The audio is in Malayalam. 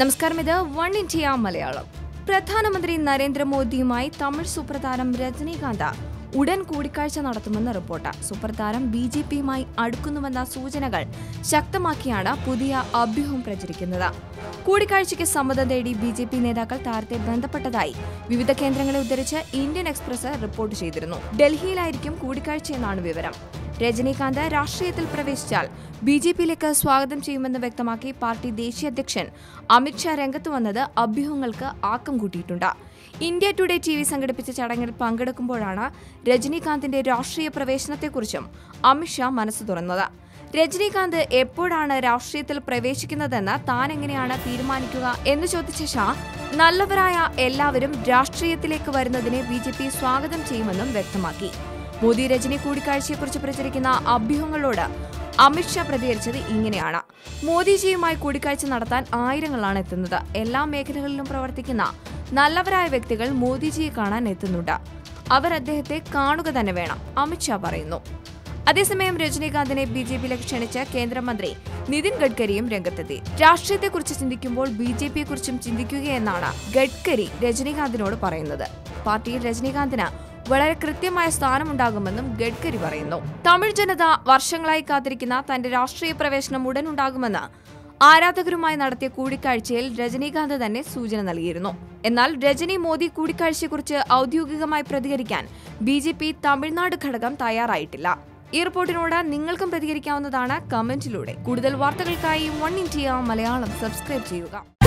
നമസ്കാരം. ഇത് വൺ ഇന്ത്യ മലയാളം. പ്രധാനമന്ത്രി നരേന്ദ്രമോദിയുമായി തമിഴ് സൂപ്രതാരം രജനീകാന്ത് ഉടൻ കൂടിക്കാഴ്ച നടത്തുമെന്ന് റിപ്പോർട്ട്. സൂപ്രതാരം ബി ജെ പിയുമായി അടുക്കുന്നുവെന്ന സൂചനകൾ ശക്തമാക്കിയാണ് പുതിയ അഭ്യൂഹം പ്രചരിക്കുന്നത്. കൂടിക്കാഴ്ചയ്ക്ക് സമ്മതം തേടി ബി ജെ പി നേതാക്കൾ താരത്തെ ബന്ധപ്പെട്ടതായി വിവിധ കേന്ദ്രങ്ങളെ ഉദ്ധരിച്ച് ഇന്ത്യൻ എക്സ്പ്രസ് റിപ്പോർട്ട് ചെയ്തിരുന്നു. ഡൽഹിയിലായിരിക്കും കൂടിക്കാഴ്ചയെന്നാണ് വിവരം. രജനീകാന്ത് രാഷ്ട്രീയത്തിൽ പ്രവേശിച്ചാൽ ബി ജെ പിയിലേക്ക് സ്വാഗതം ചെയ്യുമെന്ന് വ്യക്തമാക്കി പാർട്ടി ദേശീയ അധ്യക്ഷൻ അമിത്ഷാ രംഗത്ത് വന്നത് അഭ്യൂഹങ്ങൾക്ക് ആക്കം കൂട്ടിയിട്ടുണ്ട്. ഇന്ത്യ ടുഡേ ടി വി സംഘടിപ്പിച്ച ചടങ്ങിൽ പങ്കെടുക്കുമ്പോഴാണ് രജനീകാന്തിന്റെ രാഷ്ട്രീയ പ്രവേശനത്തെക്കുറിച്ചും അമിത്ഷാ മനസ്സ് തുറന്നത്. രജനീകാന്ത് എപ്പോഴാണ് രാഷ്ട്രീയത്തിൽ പ്രവേശിക്കുന്നതെന്ന് താൻ എങ്ങനെയാണ് തീരുമാനിക്കുക എന്ന് ചോദിച്ച ഷാ നല്ലവരായ എല്ലാവരും രാഷ്ട്രീയത്തിലേക്ക് വരുന്നതിനെ ബി സ്വാഗതം ചെയ്യുമെന്നും വ്യക്തമാക്കി. മോദി രജനി കൂടിക്കാഴ്ചയെക്കുറിച്ച് പ്രചരിക്കുന്ന അഭ്യൂഹങ്ങളോട് അമിത്ഷാ പ്രതികരിച്ചത് ഇങ്ങനെയാണ്. മോദിജിയുമായി കൂടിക്കാഴ്ച നടത്താൻ ആയിരങ്ങളാണ് എത്തുന്നത്. എല്ലാ മേഖലകളിലും പ്രവർത്തിക്കുന്ന നല്ലവരായ വ്യക്തികൾ മോദിജിയെ കാണാൻ എത്തുന്നുണ്ട്. അവർ അദ്ദേഹത്തെ കാണുക തന്നെ വേണം അമിത്ഷാ പറയുന്നു. അതേസമയം രജനീകാന്തിനെ ബി ജെ പിയിലേക്ക് ക്ഷണിച്ച കേന്ദ്രമന്ത്രി നിതിൻ ഗഡ്കരിയും രംഗത്തെത്തി. രാഷ്ട്രീയത്തെക്കുറിച്ച് ചിന്തിക്കുമ്പോൾ ബി ജെ പിയെക്കുറിച്ചും ചിന്തിക്കുകയെന്നാണ് ഗഡ്കരി രജനീകാന്തിനോട് പറയുന്നത്. പാർട്ടിയിൽ രജനീകാന്തിന് വളരെ കൃത്യമായ സ്ഥാനമുണ്ടാകുമെന്നും ഗഡ്കരി പറയുന്നു. തമിഴ് ജനത വർഷങ്ങളായി കാത്തിരിക്കുന്ന തന്റെ രാഷ്ട്രീയ പ്രവേശനം ഉടൻ ഉണ്ടാകുമെന്ന് ആരാധകരുമായി നടത്തിയ കൂടിക്കാഴ്ചയിൽ രജനീകാന്ത് തന്നെ സൂചന നൽകിയിരുന്നു. എന്നാൽ രജനി മോദി കൂടിക്കാഴ്ചയെക്കുറിച്ച് ഔദ്യോഗികമായി പ്രതികരിക്കാൻ ബി ജെ പി തമിഴ്നാട് ഘടകം തയ്യാറായിട്ടില്ല. ഈ റിപ്പോർട്ടിനോട് നിങ്ങൾക്കും പ്രതികരിക്കാവുന്നതാണ് കമന്റിലൂടെ. കൂടുതൽ വാർത്തകൾക്കായി വൺ ഇന്ത്യ മലയാളം സബ്സ്ക്രൈബ് ചെയ്യുക.